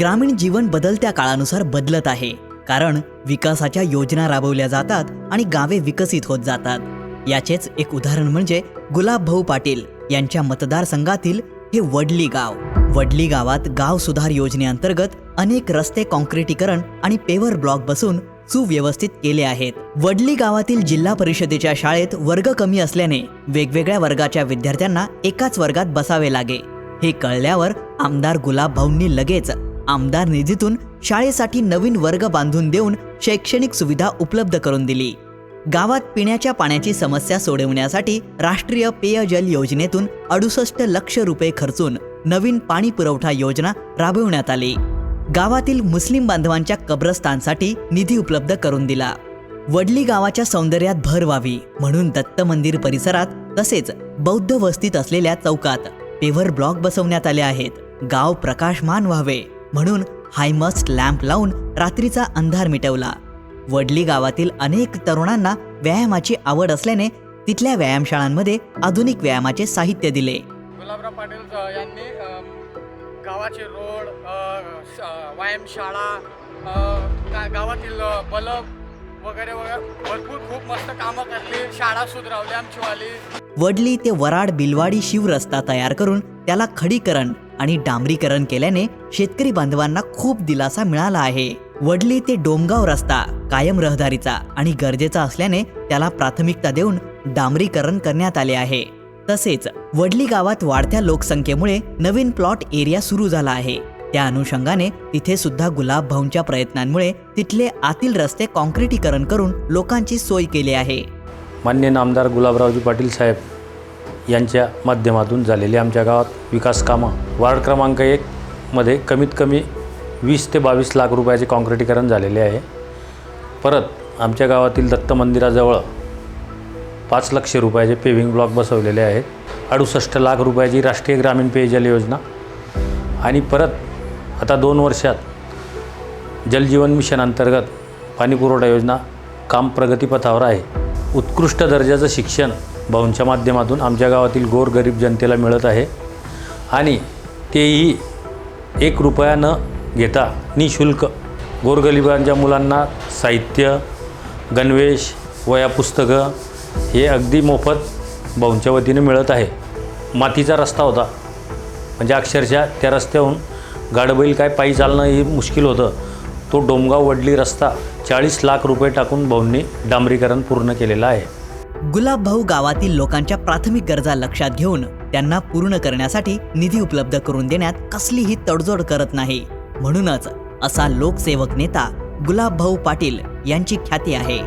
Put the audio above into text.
ग्रामीण जीवन बदलत्या काळानुसार बदलत आहे. कारण विकासाच्या योजना राबवल्या जातात आणि गावे विकसित होत जातात. याचेच एक उदाहरण म्हणजे गुलाबभाऊ पाटील यांच्या मतदारसंघातील हे वडली गाव. वडली गावात गाव सुधार योजनेअंतर्गत अनेक रस्ते काँक्रिटीकरण आणि पेवर ब्लॉक बसून सुव्यवस्थित केले आहेत. वडली गावातील जिल्हा परिषदेच्या शाळेत वर्ग कमी असल्याने वेगवेगळ्या वर्गाच्या विद्यार्थ्यांना एकाच वर्गात बसावे लागे. हे कळल्यावर आमदार गुलाबभाऊंनी लगेच आमदार निधीतून शाळेसाठी नवीन वर्ग बांधून देऊन शैक्षणिक सुविधा उपलब्ध करून दिली. गावात पिण्याच्या पाण्याची समस्या सोडवण्यासाठी राष्ट्रीय पेयजल योजनेतून अडुसष्ट लक्ष रुपये खर्चून नवीन पाणी पुरवठा योजना राबविण्यात आली. गावातील मुस्लिम बांधवांच्या कब्रस्तानसाठी निधी उपलब्ध करून दिला. वडली गावाच्या सौंदर्यात भर व्हावी म्हणून दत्त मंदिर परिसरात तसेच बौद्ध वस्तीत असलेल्या चौकात पेव्हर ब्लॉक बसवण्यात आले आहेत. गाव प्रकाशमान व्हावे. म्हणून हायमस्ट लॅम्प लावून रात्रीचा अंधार मिटवला. वडली गावातील अनेक तरुणांना व्यायामाची आवड असल्याने तिथल्या व्यायामशाळांमध्ये आधुनिक व्यायामाचे साहित्य दिले. गुलाबराव पाटील यांनी गावाचे रोड व्यायामशाळा गावातील बल्ब वगैरे वगैरे भरपूर खूप मस्त कामं करली. शाळा सुधरवली आमचीवाली वडली ते वराड बिलवाडी शिवरस्ता तयार करून त्याला खडीकरण आणि डांबरीकरण केल्याने शेतकरी बांधवांना खूप दिलासा मिळाला आहे. वडली ते डोमगाव रस्ता कायम रहदारीचा आणि गरजेचा असल्याने त्याला प्राथमिकता देऊन डांबरीकरण करण्यात आले आहे. तसेच वडली गावात वाढत्या लोकसंख्येमुळे नवीन प्लॉट एरिया सुरू झाला आहे. त्या अनुषंगाने तिथे सुद्धा गुलाब भाऊंच्या प्रयत्नांमुळे तिथले आतील रस्ते काँक्रिटीकरण करून लोकांची सोय केली आहे. मान्य नामदार गुलाबरावजी पाटील साहेब यांच्या माध्यमातून झालेली आमच्या गावात विकास कामं. वार्ड क्रमांक एकमध्ये कमीत कमी वीस ते बावीस लाख रुपयाचे काँक्रिटीकरण झालेले आहे. परत आमच्या गावातील दत्त मंदिराजवळ पाच लक्ष रुपयाचे पेव्हिंग ब्लॉक बसवलेले आहेत. अडुसष्ट लाख रुपयाची राष्ट्रीय ग्रामीण पेयजल योजना. आणि परत आता दोन वर्षात जलजीवन मिशन अंतर्गत पाणीपुरवठा योजना काम प्रगतीपथावर आहे. उत्कृष्ट दर्जाचं शिक्षण भाऊंच्या माध्यमातून आमच्या गावातील गोरगरीब जनतेला मिळत आहे. आणि तेही एक रुपया न घेता निशुल्क गोरगरिबांच्या मुलांना साहित्य गणवेश वया पुस्तकं हे अगदी मोफत भाऊंच्या वतीने मिळत आहे. मातीचा रस्ता होता. म्हणजे अक्षरशः त्या रस्त्याहून गाडबैल काय पायी चालणं हे मुश्किल होतं. तो डोमगाव वडली रस्ता चाळीस लाख रुपये टाकून भाऊंनी डांबरीकरण पूर्ण केलेलं आहे. गुलाब भाऊ गावातील लोकांच्या प्राथमिक गरजा लक्षात घेऊन त्यांना पूर्ण करण्यासाठी निधी उपलब्ध करून देण्यात कसलीही तडजोड करत नाही. म्हणूनच असा लोकसेवक नेता गुलाब भाऊ पाटील यांची ख्याती आहे.